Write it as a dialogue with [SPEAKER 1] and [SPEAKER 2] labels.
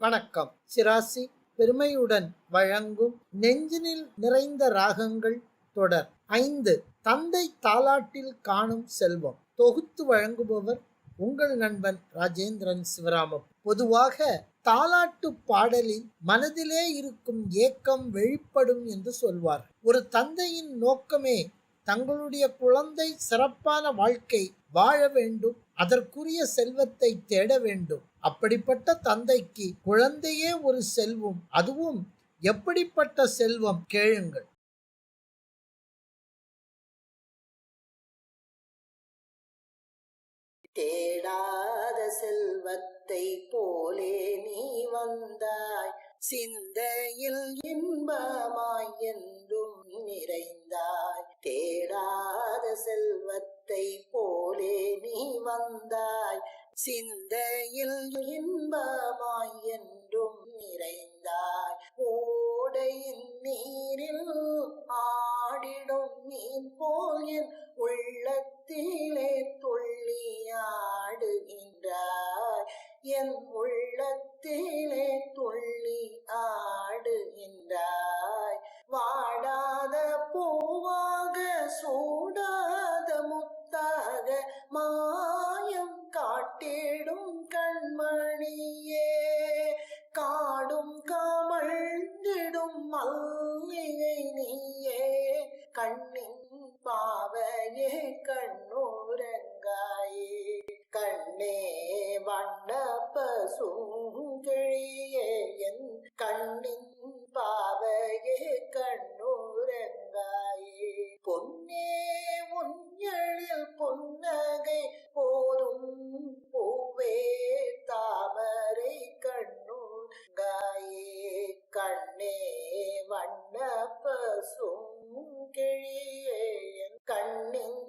[SPEAKER 1] வணக்கம். சிராசி பெருமையுடன் வழங்கும் நெஞ்சினில் நிறைந்த ராகங்கள் தொடர். ஐந்து தந்தை தாலாட்டில் காணும் செல்வம். தொகுத்து வழங்குபவர் உங்கள் நண்பன் ராஜேந்திரன் சிவராமம். பொதுவாக தாலாட்டு பாடலில் மனதிலே இருக்கும் ஏக்கம் வெளிப்படும் என்று சொல்வார். ஒரு தந்தையின் நோக்கமே தங்களுடைய குழந்தை சிறப்பான வாழ்க்கை வாழ வேண்டும் அதற்குரிய செல்வத்தை தேட வேண்டும். அப்படிப்பட்ட தந்தைக்கு குழந்தையே ஒரு செல்வம். அதுவும் எப்படிப்பட்ட செல்வம்? கேளுங்கள்.
[SPEAKER 2] தேடாத செல்வத்தை போலே நீ வந்தாய். சிந்தையில் இன்பமாய் என்றும் நிறைந்தாய். தேடாத செல்வத்தை போலே நீ வந்தாய். சிந்தையில் இன்பமாய் என்றும் நிறைந்தாய். ஓடையின் நீரில் ஆடிடும் நீ போல் என் உள்ளத்திலே துள்ளி ஆடுகின்றாய் என் உள்ளத்தில் மல்லிகை நீயே கண்ணின் பாவையே கண்ணூரங்காயே கண்ணே வண்ண பசூ கண்ண பசும் கிழியே என் கண்ணின்